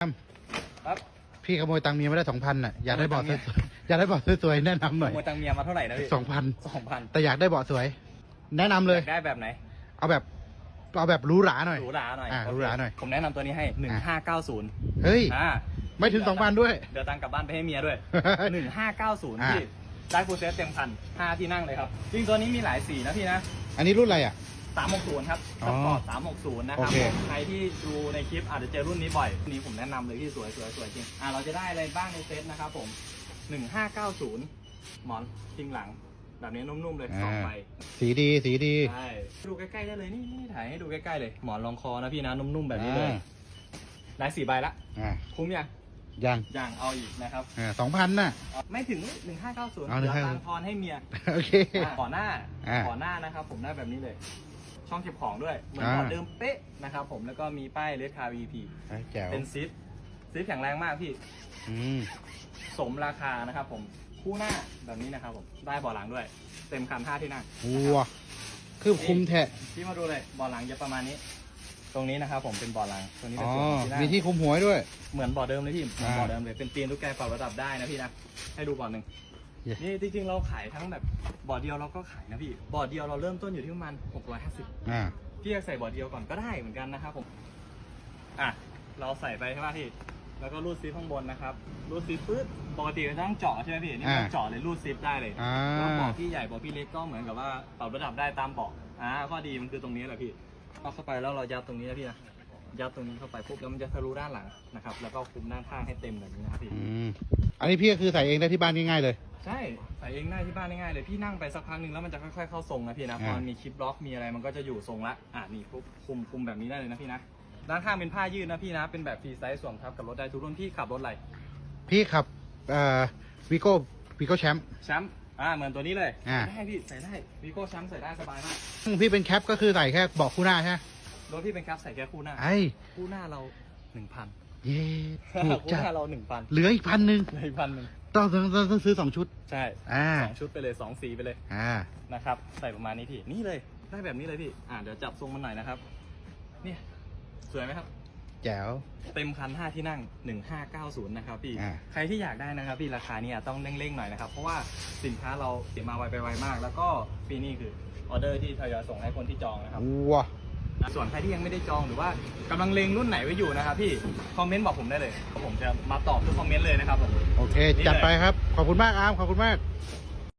ครับพี่ขโมยตังค์เมียไม่ได้สองพันอะอยากได้เบาะสวยๆอยากได้เบาะสวยๆแนะนำหน่อยขโมยตังค์เมียมาเท่าไหร่นะพี่สองพันสองพันแต่อยากได้เบาะสวย แนะนำเลย ได้แบบไหนเอาแบบเอาแบบหรูหราหน่อย หรูหราหน่อยอ่าโเคหรูหราหน่อยผมแนะนำตัวนี้ให้หนึ่งห้าเก้าศูนย์เฮ้ย อ่าไม่ถึงสองพันด้วย เดี๋ยวตังค์กลับบ้านไปให้เมียด้วยหนึ่งห้าเก้าศูนย์อ่าพี่ได้ฟูลเซตเต็มพันห้าที่นั่งเลยครับจริงตัวนี้มีหลายสีนะพี่นะอันนี้รุ่นอะไรอะ สามหกศูนย์ครับอ๋สอปอร์ตสามหกศูนย์นะครับโอเคใครที่ดูในคลิปอาจจะเจอรุ่นนี้บ่อยรุ่นนี้ผมแนะนำเลยที่สวยสวยสวยจริง อ่าเราจะได้อะไรบ้างในเซตนะครับผมหนึ่งห้าเก้าศูนย์หมอนพิงหลัง แบบนี้นุ่มๆเลยสองใบ สีดีสีดี ใช่ ดูใกล้ๆได้เลยนี่นี่ถ่ายให้ดูใกล้ๆเลย หมอนรองคอนะพี่นะนุ่มๆแบบนี้เลย อ่า ได้สี่ใบละ อ่าคุ้มยังยังยังเอาอีกนะครับอ่าสองพันน่ะ ไม่ถึงหนึ่งห้าเก้าศูนย์เอาเดี๋ยว1,590ตังค์ทอนให้เมียโอเค อ่าขอหน้าอ่า ขอหน้านะครับ ผมได้แบบนี้เลย ช่องเก็บของด้วย เหมือนอ่าขอเดิมเป๊ะนะครับผมแล้วก็มีป้ายเลดคา VP เฮ้ยแจ๋วเป็นซิปซิปแข็งแรงมากพี่อืมสมราคานะครับผมคู่หน้าแบบนี้นะครับผมได้เบาะหลังด้วย เต็มคันห้าที่นั่งวัวคือคุมแทะพี่มาดูเลยเบาะหลังจะประมาณนี้ ตรงนี้นะครับผมเป็นเบาะหลังตรงนี้อ๋เป็นอส่วนที่นั่งมีที่คุมหัวให้ด้วย เหมือนเบาะเดิมเลยพี่เหมือนอ่าเบาะเดิมเลยเป็นเตียงทุกแกปรับระดับได้นะพี่นะให้ดูเบาะหนึ่งเย้ นี่จริงๆเราขายทั้งแบบเบาะเดียวเราก็ขายนะพี่เบาะเดียวเราเริ่มต้นอยู่ที่ประมาณ650อ่าพี่อยากใส่เบาะเดียวก่อนก็ได้เหมือนกันนะครับผมอะเราใส่ไปใช่ไหมพี่แล้วก็รูดซิปข้างบนนะครับ รูดซิปปึ๊บปกติก็ต้องเจาะใช่ไหมพี่ นี่ไม่ต้องเจาะเลยรูดซิปได้เลยอ่าแล้วเบาะพี่ใหญ่เบาะพี่เล็กก็เหมือนกับว่าปรับระดับได้ตามเบาะอ่าข้อดีมันคือตรงนี้แหละพี่เอาเข้าไปแล้วเรายัดตรงนี้นะพี่นะยัดตรงนี้เข้าไปปุ๊บแล้วมันจะทะลุด้านหลังนะครับ แล้วก็คุมด้านข้างให้เต็มแบบนี้นะครับพี่อืมอันนี้พี่ก็คือใส่เองได้ที่บ้านง่ายๆเลย ใช่ใส่เองได้ที่บ้านง่ายๆเลยพี่นั่งไปสักพักหนึ่งแล้วมันจะค่อยๆเข้าทรงนะพี่นะพออ่ามัมันมีคลิปล็อกมีอะไรมันก็จะอยู่ทรงละอ่านี่ปุ๊บคุมคุมแบบนี้ได้เลยนะพี่นะด้านข้างเป็นผ้ายืดนะพี่นะเป็นแบบฟรีไซส์สวมทับกับรถได้ทุกรุ่นพี่ขับรถอะไรพี่ขับเอ่อวิโก้วิโก้แชมป์แชมป์อ่าเหมือนตัวนี้เลยอ่าใส่ได้พี่ใส่ได้วีโก้แชมป์ใส่ได้สบายมากพี่เป็นแคปก็คือใส่แค่เบอกคู่หน้าใช่ไหมรถพี่เป็นครับใส่แค่คู่หน้าไอ้คู่หน้าเราหนึ่งพัน เย้ถูกคู่จัดหน้าเราหนึ่งพันเหลืออีกพันหนึ่งเลยพันหนึ่งต้องต้องต้องต้องซื้อสองชุด ใช่อ่า สองชุดไปเลยสองสีไปเลยอ่า นะครับ ใส่ประมาณนี้พี่ นี่เลย ได้แบบนี้เลยพี่ อ่าเดี๋ยวจับทรงมันหน่อยนะครับ เนี่ย สวยไหมครับ แจ๋ว เต็มคัน 5 ที่นั่ง 1590 นะครับพี่ อ่า ใครที่อยากได้นะครับพี่ ราคาเนี่ยต้องเร่งๆหน่อยนะครับ เพราะว่าสินค้าเราเสียมาไวไปไวมาก แล้วก็ปีนี้คือออเดอร์ที่ทยอยส่งให้คนที่จองนะครับว้า ส่วนใครที่ยังไม่ได้จองหรือว่ากำลังเลงรุ่นไหนไว้อยู่นะครับพี่คอมเมนต์บอกผมได้เลย ผมจะมาตอบทุกคอมเมนต์เลยนะครับผมโอเค จัดไปครับ ขอบคุณมากอาร์มขอบคุณมากค